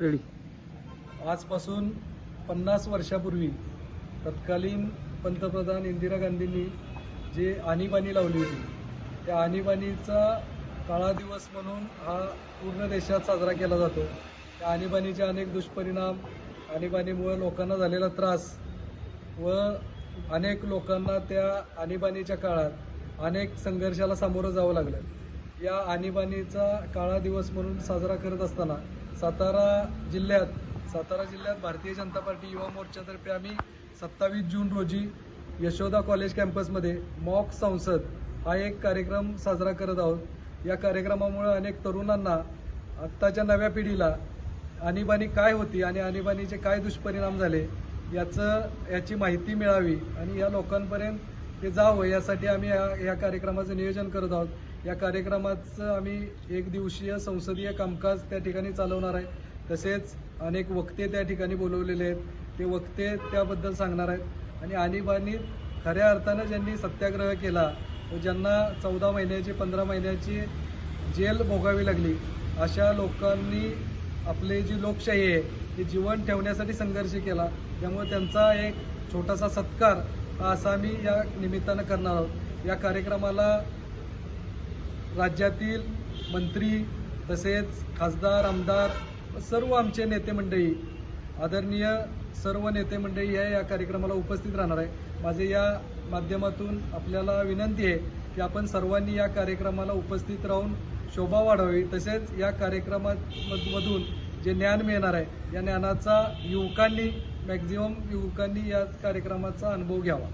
Ready आजपासून पन्नास वर्षापूर्वी तत्कालीन पंतप्रधान इंदिरा गांधींनी जे आणीबाणी लावली होती त्या आणीबाणीचा काळा दिवस म्हणून हा पूर्ण देशात साजरा केला जातो. त्या आणीबाणीचे अनेक दुष्परिणाम आणीबाणीमुळे लोकांना झालेला त्रास व अनेक लोकांना त्या आणीबाणीच्या काळात अनेक संघर्षाला सामोरं जावं लागलं. या आणीबाणीचा काळा दिवस म्हणून साजरा करत असताना सातारा जिल्ह्यात सातारा जिल्ह्यात भारतीय जनता पार्टी युवा मोर्चातर्फे आम्ही सत्तावीस जून रोजी यशोदा कॉलेज कॅम्पसमध्ये मॉक संसद हा एक कार्यक्रम साजरा करत आहोत. या कार्यक्रमामुळे अनेक तरुणांना आत्ताच्या नव्या पिढीला आणीबाणी काय होती आणि आणीबाणीचे काय दुष्परिणाम झाले याचं याची माहिती मिळावी आणि या लोकांपर्यंत ते जावं यासाठी आम्ही या या कार्यक्रमाचं नियोजन करत आहोत. या कार्यक्रमाचं आम्ही एक दिवसीय संसदीय कामकाज त्या ठिकाणी चालवणार आहे. तसेच अनेक वक्ते त्या ठिकाणी बोलवलेले आहेत. ते वक्ते त्याबद्दल सांगणार आहेत. आणि आणीबाणीत खऱ्या अर्थानं ज्यांनी सत्याग्रह केला व ज्यांना चौदा महिन्याची पंधरा महिन्याची जेल भोगावी लागली अशा लोकांनी आपली जी लोकशाही आहे ती जीवन ठेवण्यासाठी संघर्ष केला. त्यामुळे त्यांचा एक छोटासा सत्कार असा आम्ही या निमित्तानं करणार आहोत. या कार्यक्रमाला राज्यातील मंत्री तसेच खासदार आमदार सर्व आमचे नेते मंडळी आदरणीय सर्व नेते मंडळी या या कार्यक्रमाला उपस्थित राहणार आहे. माझे या माध्यमातून आपल्याला विनंती आहे की आपण सर्वांनी या कार्यक्रमाला उपस्थित राहून शोभा वाढावी. तसेच या कार्यक्रमामधून जे ज्ञान मिळणार आहे या ज्ञानाचा युवकांनी मॅक्झिमम युवकांनी या कार्यक्रमाचा अनुभव घ्यावा.